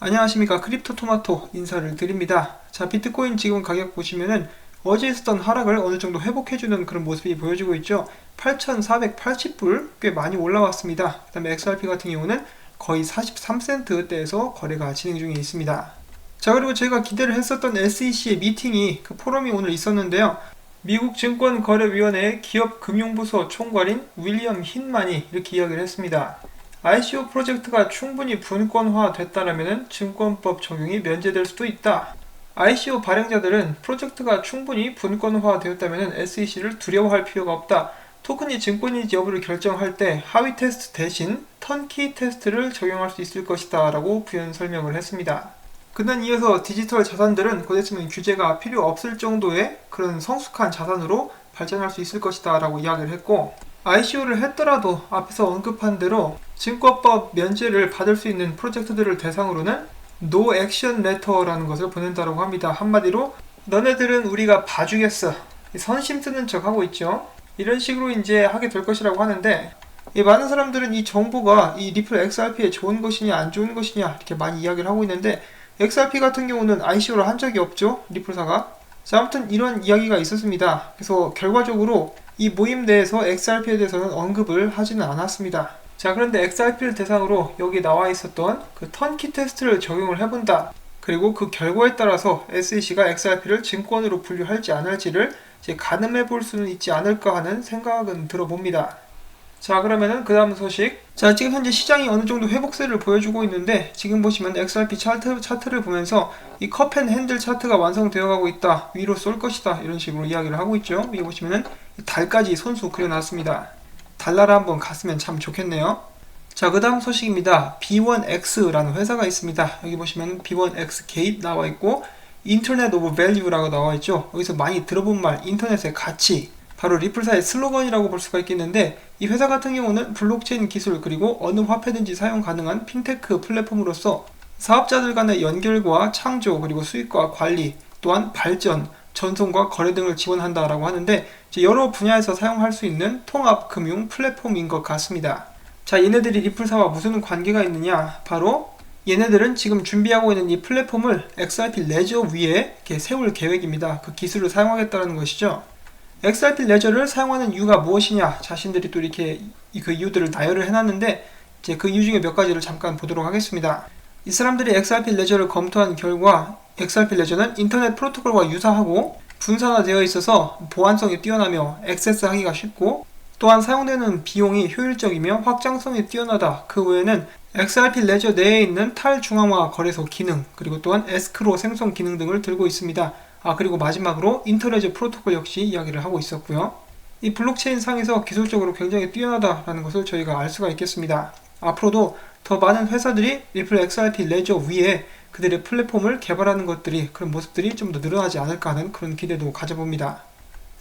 안녕하십니까 크립토 토마토 인사를 드립니다. 자 비트코인 지금 가격 보시면은 어제 있었던 하락을 어느 정도 회복해주는 그런 모습이 보여지고 있죠. 8,480불 꽤 많이 올라왔습니다. 그 다음에 XRP 같은 경우는 거의 43센트대에서 거래가 진행 중에 있습니다. 자 그리고 제가 기대를 했었던 SEC의 미팅이 그 포럼이 오늘 있었는데요. 미국 증권거래위원회 기업금융부서 총괄인 윌리엄 힌만이 이렇게 이야기를 했습니다. ICO 프로젝트가 충분히 분권화 됐다면 증권법 적용이 면제될 수도 있다. ICO 발행자들은 프로젝트가 충분히 분권화 되었다면 SEC를 두려워할 필요가 없다. 토큰이 증권인지 여부를 결정할 때 하위 테스트 대신 턴키 테스트를 적용할 수 있을 것이다 라고 부연 설명을 했습니다. 그는 이어서 디지털 자산들은 곧 있으면 규제가 필요 없을 정도의 그런 성숙한 자산으로 발전할 수 있을 것이다 라고 이야기를 했고 ICO를 했더라도 앞에서 언급한 대로 증권법 면제를 받을 수 있는 프로젝트들을 대상으로는 No Action Letter라는 것을 보낸다고 합니다. 한마디로 너네들은 우리가 봐주겠어. 선심 쓰는 척 하고 있죠. 이런 식으로 이제 하게 될 것이라고 하는데 이 많은 사람들은 이 정보가 이 리플 XRP에 좋은 것이냐 안 좋은 것이냐 이렇게 많이 이야기를 하고 있는데 XRP 같은 경우는 ICO를 한 적이 없죠. 리플사가. 자, 아무튼 이런 이야기가 있었습니다. 그래서 결과적으로 이 모임 내에서 XRP에 대해서는 언급을 하지는 않았습니다. 자, 그런데 XRP를 대상으로 여기 나와 있었던 그 턴키 테스트를 적용을 해본다. 그리고 그 결과에 따라서 SEC가 XRP를 증권으로 분류할지 안 할지를 가늠해 볼 수는 있지 않을까 하는 생각은 들어봅니다. 자 그러면은 그 다음 소식. 자 지금 현재 시장이 어느 정도 회복세를 보여주고 있는데 지금 보시면 XRP 차트, 차트를 보면서 이 컵앤 핸들 차트가 완성되어 가고 있다. 위로 쏠 것이다. 이런 식으로 이야기를 하고 있죠. 여기 보시면은 달까지 손수 그려놨습니다. 달나라 한번 갔으면 참 좋겠네요. 자 그 다음 소식입니다. B1X라는 회사가 있습니다. 여기 보시면 B1X 게이트 나와 있고 인터넷 오브 밸류라고 나와 있죠. 여기서 많이 들어본 말 인터넷의 가치 바로 리플사의 슬로건이라고 볼 수가 있겠는데 이 회사 같은 경우는 블록체인 기술 그리고 어느 화폐든지 사용 가능한 핀테크 플랫폼으로서 사업자들 간의 연결과 창조 그리고 수익과 관리 또한 발전 전송과 거래 등을 지원한다라고 하는데 여러 분야에서 사용할 수 있는 통합 금융 플랫폼인 것 같습니다. 자, 얘네들이 리플사와 무슨 관계가 있느냐? 바로 얘네들은 지금 준비하고 있는 이 플랫폼을 XRP 레저 위에 세울 계획입니다. 그 기술을 사용하겠다는 것이죠. XRP 레저를 사용하는 이유가 무엇이냐 자신들이 또 이렇게 그 이유들을 나열을 해놨는데 이제 그 이유 중에 몇 가지를 잠깐 보도록 하겠습니다. 이 사람들이 XRP 레저를 검토한 결과 XRP 레저는 인터넷 프로토콜과 유사하고 분산화되어 있어서 보안성이 뛰어나며 액세스하기가 쉽고 또한 사용되는 비용이 효율적이며 확장성이 뛰어나다. 그 외에는 XRP 레저 내에 있는 탈중앙화 거래소 기능 그리고 또한 에스크로 생성 기능 등을 들고 있습니다. 아 그리고 마지막으로 인터레저 프로토콜 역시 이야기를 하고 있었고요. 이 블록체인 상에서 기술적으로 굉장히 뛰어나다라는 것을 저희가 알 수가 있겠습니다. 앞으로도 더 많은 회사들이 리플 XRP 레저 위에 그들의 플랫폼을 개발하는 것들이 그런 모습들이 좀 더 늘어나지 않을까 하는 그런 기대도 가져봅니다.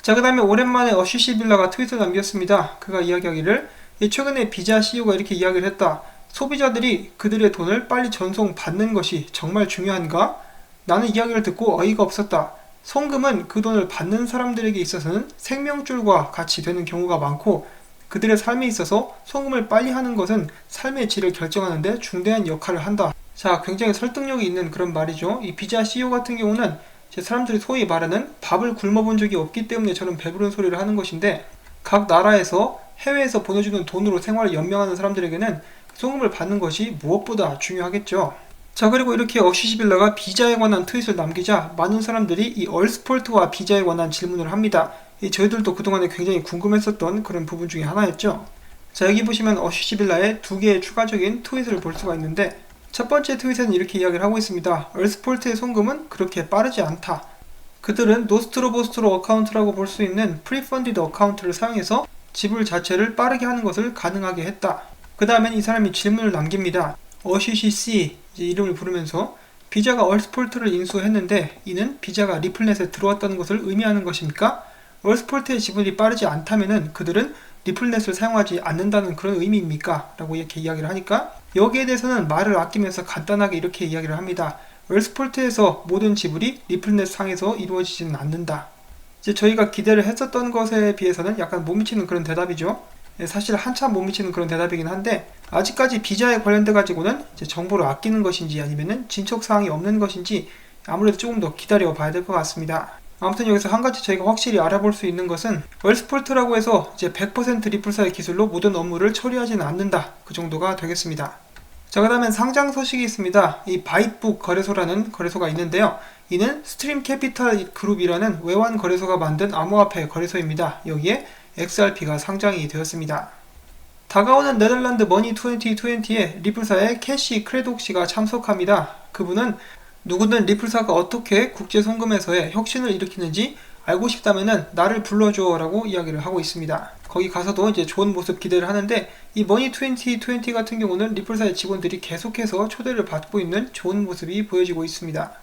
자, 그 다음에 오랜만에 어쉬시 빌라가 트위터 남겼습니다. 그가 이야기하기를 최근에 비자 CEO가 이렇게 이야기를 했다. 소비자들이 그들의 돈을 빨리 전송받는 것이 정말 중요한가? 나는 이야기를 듣고 어이가 없었다. 송금은 그 돈을 받는 사람들에게 있어서는 생명줄과 같이 되는 경우가 많고 그들의 삶에 있어서 송금을 빨리 하는 것은 삶의 질을 결정하는데 중대한 역할을 한다. 자, 굉장히 설득력이 있는 그런 말이죠. 이 비자 CEO 같은 경우는 제 사람들이 소위 말하는 밥을 굶어본 적이 없기 때문에 저는 배부른 소리를 하는 것인데 각 나라에서 해외에서 보내주는 돈으로 생활을 연명하는 사람들에게는 송금을 받는 것이 무엇보다 중요하겠죠. 자 그리고 이렇게 어시시빌라가 비자에 관한 트윗을 남기자 많은 사람들이 이 얼스폴트와 비자에 관한 질문을 합니다. 저희들도 그동안에 굉장히 궁금했었던 그런 부분 중에 하나였죠. 자 여기 보시면 어시시빌라의 두 개의 추가적인 트윗을 볼 수가 있는데 첫 번째 트윗에는 이렇게 이야기를 하고 있습니다. 얼스폴트의 송금은 그렇게 빠르지 않다. 그들은 노스트로보스트로 어카운트라고 볼 수 있는 프리펀디드 어카운트를 사용해서 지불 자체를 빠르게 하는 것을 가능하게 했다. 그 다음엔 이 사람이 질문을 남깁니다. 어시시씨 이름을 부르면서 비자가 얼스폴트를 인수했는데 이는 비자가 리플넷에 들어왔다는 것을 의미하는 것입니까? 얼스폴트의 지분이 빠르지 않다면 그들은 리플넷을 사용하지 않는다는 그런 의미입니까? 라고 이렇게 이야기를 하니까 여기에 대해서는 말을 아끼면서 간단하게 이렇게 이야기를 합니다. 얼스폴트에서 모든 지불이 리플넷 상에서 이루어지지는 않는다. 이제 저희가 기대를 했었던 것에 비해서는 약간 못 미치는 그런 대답이죠. 예, 사실 한참 못 미치는 그런 대답이긴 한데 아직까지 비자에 관련돼 가지고는 정보를 아끼는 것인지 아니면은 진척 사항이 없는 것인지 아무래도 조금 더 기다려 봐야 될 것 같습니다. 아무튼 여기서 한 가지 저희가 확실히 알아볼 수 있는 것은 웰스폴트라고 해서 이제 100% 리플사의 기술로 모든 업무를 처리하지는 않는다. 그 정도가 되겠습니다. 자, 그 다음엔 상장 소식이 있습니다. 이 바이북 거래소라는 거래소가 있는데요. 이는 스트림 캐피탈 그룹이라는 외환 거래소가 만든 암호화폐 거래소입니다. 여기에 XRP가 상장이 되었습니다. 다가오는 네덜란드 머니 2020에 리플사의 캐시 크레독 씨가 참석합니다. 그분은 누구든 리플사가 어떻게 국제 송금에서의 혁신을 일으키는지 알고 싶다면은 나를 불러줘라고 이야기를 하고 있습니다. 거기 가서도 이제 좋은 모습 기대를 하는데 이 머니 2020 같은 경우는 리플사의 직원들이 계속해서 초대를 받고 있는 좋은 모습이 보여지고 있습니다.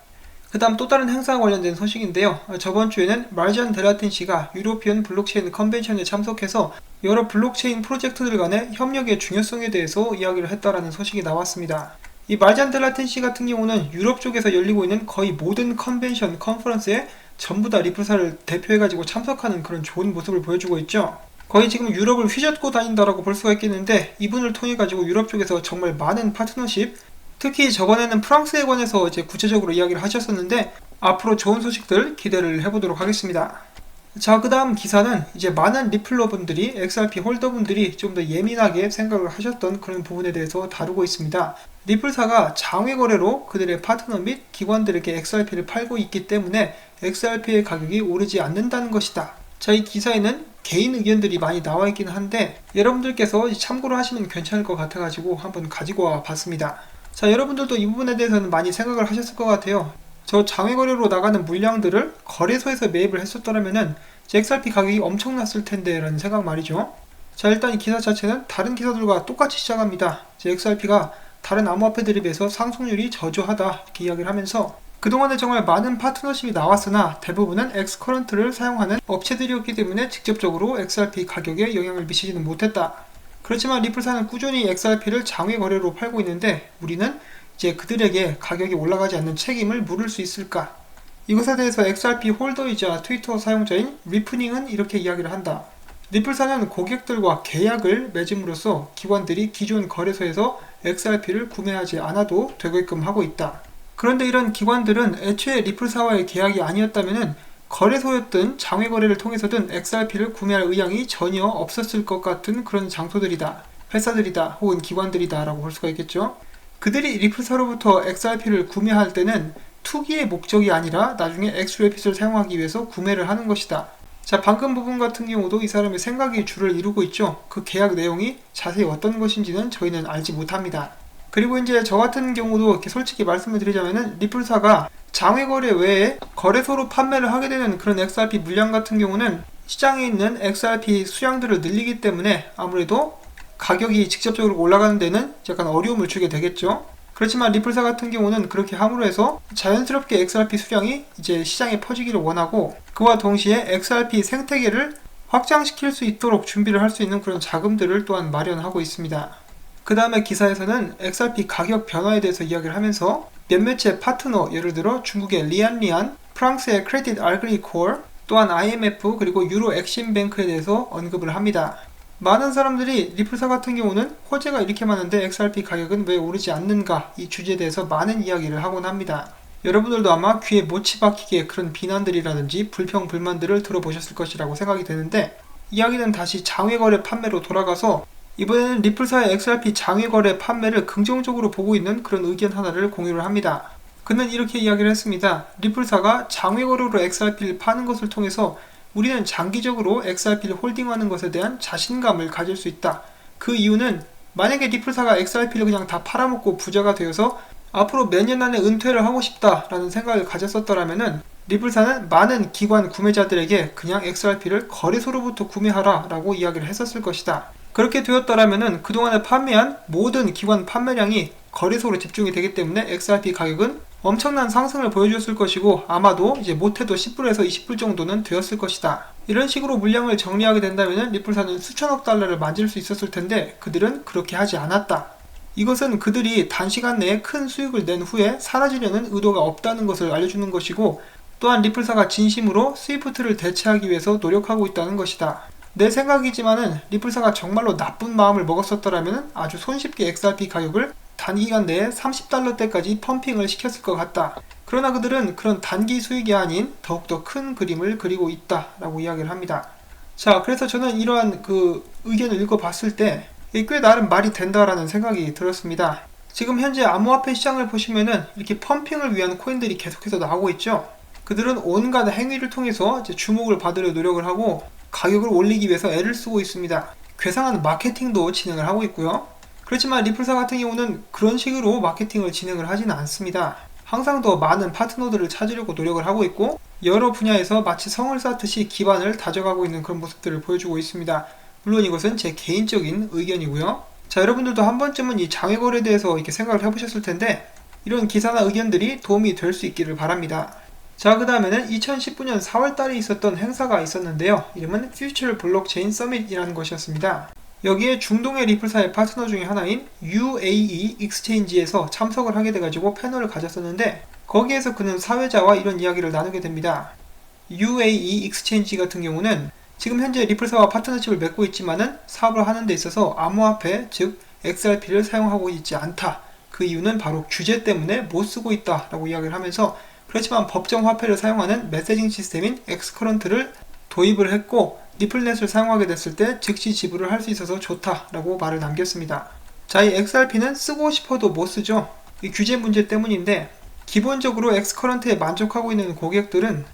그 다음 또 다른 행사와 관련된 소식인데요. 저번 주에는 말잔 데라틴 씨가 유로피언 블록체인 컨벤션에 참석해서 여러 블록체인 프로젝트들 간의 협력의 중요성에 대해서 이야기를 했다라는 소식이 나왔습니다. 이 말잔 데라틴 씨 같은 경우는 유럽 쪽에서 열리고 있는 거의 모든 컨벤션, 컨퍼런스에 전부 다 리플사를 대표해가지고 참석하는 그런 좋은 모습을 보여주고 있죠. 거의 지금 유럽을 휘젓고 다닌다라고 볼 수가 있겠는데 이분을 통해 가지고 유럽 쪽에서 정말 많은 파트너십 특히 저번에는 프랑스에 관해서 이제 구체적으로 이야기를 하셨었는데 앞으로 좋은 소식들 기대를 해보도록 하겠습니다. 자, 그 다음 기사는 이제 많은 리플러분들이, XRP 홀더분들이 좀 더 예민하게 생각을 하셨던 그런 부분에 대해서 다루고 있습니다. 리플사가 장외 거래로 그들의 파트너 및 기관들에게 XRP를 팔고 있기 때문에 XRP의 가격이 오르지 않는다는 것이다. 자, 이 기사에는 개인 의견들이 많이 나와 있긴 한데 여러분들께서 참고를 하시면 괜찮을 것 같아가지고 한번 가지고 와 봤습니다. 자, 여러분들도 이 부분에 대해서는 많이 생각을 하셨을 것 같아요. 저 장외 거래로 나가는 물량들을 거래소에서 매입을 했었더라면은 XRP 가격이 엄청났을 텐데 라는 생각 말이죠. 자, 일단 이 기사 자체는 다른 기사들과 똑같이 시작합니다. XRP가 다른 암호화폐들에 비해서 상승률이 저조하다 이렇게 이야기를 하면서 그동안에 정말 많은 파트너십이 나왔으나 대부분은 엑스커런트를 사용하는 업체들이었기 때문에 직접적으로 XRP 가격에 영향을 미치지는 못했다. 그렇지만 리플사는 꾸준히 XRP를 장외 거래로 팔고 있는데 우리는 이제 그들에게 가격이 올라가지 않는 책임을 물을 수 있을까? 이것에 대해서 XRP 홀더이자 트위터 사용자인 리프닝은 이렇게 이야기를 한다. 리플사는 고객들과 계약을 맺음으로써 기관들이 기존 거래소에서 XRP를 구매하지 않아도 되게끔 하고 있다. 그런데 이런 기관들은 애초에 리플사와의 계약이 아니었다면 거래소였든 장외 거래를 통해서든 XRP를 구매할 의향이 전혀 없었을 것 같은 그런 장소들이다. 회사들이다. 혹은 기관들이다. 라고 볼 수가 있겠죠. 그들이 리플사로부터 XRP를 구매할 때는 투기의 목적이 아니라 나중에 엑스레핏을 사용하기 위해서 구매를 하는 것이다. 자, 방금 부분 같은 경우도 이 사람의 생각이 줄을 이루고 있죠. 그 계약 내용이 자세히 어떤 것인지는 저희는 알지 못합니다. 그리고 이제 저 같은 경우도 이렇게 솔직히 말씀을 드리자면은 리플사가 장외 거래 외에 거래소로 판매를 하게 되는 그런 XRP 물량 같은 경우는 시장에 있는 XRP 수량들을 늘리기 때문에 아무래도 가격이 직접적으로 올라가는 데는 약간 어려움을 주게 되겠죠. 그렇지만 리플사 같은 경우는 그렇게 함으로 해서 자연스럽게 XRP 수량이 이제 시장에 퍼지기를 원하고 그와 동시에 XRP 생태계를 확장시킬 수 있도록 준비를 할 수 있는 그런 자금들을 또한 마련하고 있습니다. 그 다음에 기사에서는 XRP 가격 변화에 대해서 이야기를 하면서 몇몇의 파트너, 예를 들어 중국의 리안리안, 프랑스의 크레딧 알그리콜, 또한 IMF 그리고 유로 엑심뱅크에 대해서 언급을 합니다. 많은 사람들이 리플사 같은 경우는 호재가 이렇게 많은데 XRP 가격은 왜 오르지 않는가 이 주제에 대해서 많은 이야기를 하곤 합니다. 여러분들도 아마 귀에 못치 박히게 그런 비난들이라든지 불평 불만들을 들어보셨을 것이라고 생각이 되는데 이야기는 다시 장외거래 판매로 돌아가서 이번에는 리플사의 XRP 장외 거래 판매를 긍정적으로 보고 있는 그런 의견 하나를 공유를 합니다. 그는 이렇게 이야기를 했습니다. 리플사가 장외 거래로 XRP를 파는 것을 통해서 우리는 장기적으로 XRP를 홀딩하는 것에 대한 자신감을 가질 수 있다. 그 이유는 만약에 리플사가 XRP를 그냥 다 팔아먹고 부자가 되어서 앞으로 몇 년 안에 은퇴를 하고 싶다라는 생각을 가졌었더라면은 리플사는 많은 기관 구매자들에게 그냥 XRP를 거래소로부터 구매하라 라고 이야기를 했었을 것이다. 그렇게 되었더라면은 그동안에 판매한 모든 기관 판매량이 거래소로 집중이 되기 때문에 XRP 가격은 엄청난 상승을 보여줬을 것이고 아마도 이제 못해도 10불에서 20불 정도는 되었을 것이다. 이런 식으로 물량을 정리하게 된다면 리플사는 수천억 달러를 만질 수 있었을 텐데 그들은 그렇게 하지 않았다. 이것은 그들이 단시간 내에 큰 수익을 낸 후에 사라지려는 의도가 없다는 것을 알려주는 것이고 또한 리플사가 진심으로 스위프트를 대체하기 위해서 노력하고 있다는 것이다. 내 생각이지만은 리플사가 정말로 나쁜 마음을 먹었었더라면 아주 손쉽게 XRP 가격을 단기간 내에 30달러대까지 펌핑을 시켰을 것 같다. 그러나 그들은 그런 단기 수익이 아닌 더욱더 큰 그림을 그리고 있다라고 이야기를 합니다. 자, 그래서 저는 이러한 그 의견을 읽어봤을 때 꽤 나름 말이 된다라는 생각이 들었습니다. 지금 현재 암호화폐 시장을 보시면은 이렇게 펌핑을 위한 코인들이 계속해서 나오고 있죠. 그들은 온갖 행위를 통해서 주목을 받으려 노력을 하고 가격을 올리기 위해서 애를 쓰고 있습니다. 괴상한 마케팅도 진행을 하고 있고요. 그렇지만 리플사 같은 경우는 그런 식으로 마케팅을 진행을 하지는 않습니다. 항상 더 많은 파트너들을 찾으려고 노력을 하고 있고 여러 분야에서 마치 성을 쌓듯이 기반을 다져가고 있는 그런 모습들을 보여주고 있습니다. 물론 이것은 제 개인적인 의견이고요. 자, 여러분들도 한 번쯤은 이 장외거래에 대해서 이렇게 생각을 해보셨을 텐데 이런 기사나 의견들이 도움이 될 수 있기를 바랍니다. 자, 그 다음에는 2019년 4월 달에 있었던 행사가 있었는데요. 이름은 Future Blockchain Summit이라는 것이었습니다. 여기에 중동의 리플사의 파트너 중에 하나인 UAE 익스체인지에서 참석을 하게 돼가지고 패널을 가졌었는데 거기에서 그는 사회자와 이런 이야기를 나누게 됩니다. UAE 익스체인지 같은 경우는 지금 현재 리플사와 파트너십을 맺고 있지만은 사업을 하는 데 있어서 암호화폐, 즉 XRP를 사용하고 있지 않다. 그 이유는 바로 규제 때문에 못 쓰고 있다라고 이야기를 하면서 그렇지만 법정 화폐를 사용하는 메시징 시스템인 엑스커런트를 도입을 했고 리플넷을 사용하게 됐을 때 즉시 지불을 할 수 있어서 좋다라고 말을 남겼습니다. 자, 이 XRP는 쓰고 싶어도 못 쓰죠. 이 규제 문제 때문인데 기본적으로 엑스커런트에 만족하고 있는 고객들은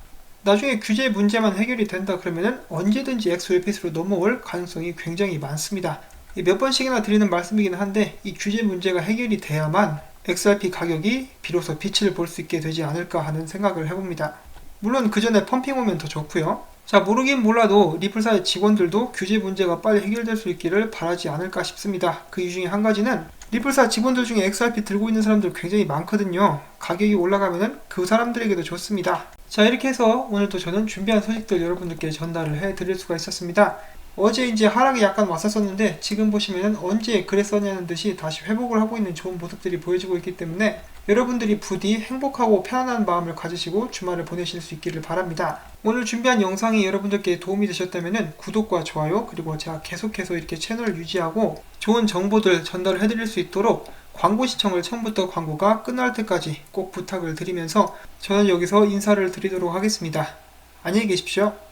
나중에 규제 문제만 해결이 된다 그러면은 언제든지 XRP로 넘어올 가능성이 굉장히 많습니다. 몇 번씩이나 드리는 말씀이긴 한데 이 규제 문제가 해결이 돼야만 XRP 가격이 비로소 빛을 볼 수 있게 되지 않을까 하는 생각을 해봅니다. 물론 그 전에 펌핑 오면 더 좋고요. 자 모르긴 몰라도 리플사의 직원들도 규제 문제가 빨리 해결될 수 있기를 바라지 않을까 싶습니다. 그 이유 중에 한 가지는 리플사 직원들 중에 XRP 들고 있는 사람들 굉장히 많거든요. 가격이 올라가면은 그 사람들에게도 좋습니다. 자 이렇게 해서 오늘도 저는 준비한 소식들 여러분들께 전달을 해드릴 수가 있었습니다. 어제 이제 하락이 약간 왔었었는데 지금 보시면은 언제 그랬었냐는 듯이 다시 회복을 하고 있는 좋은 모습들이 보여지고 있기 때문에 여러분들이 부디 행복하고 편안한 마음을 가지시고 주말을 보내실 수 있기를 바랍니다. 오늘 준비한 영상이 여러분들께 도움이 되셨다면 구독과 좋아요 그리고 제가 계속해서 이렇게 채널을 유지하고 좋은 정보들 전달을 해드릴 수 있도록 광고 시청을 처음부터 광고가 끝날 때까지 꼭 부탁을 드리면서 저는 여기서 인사를 드리도록 하겠습니다. 안녕히 계십시오.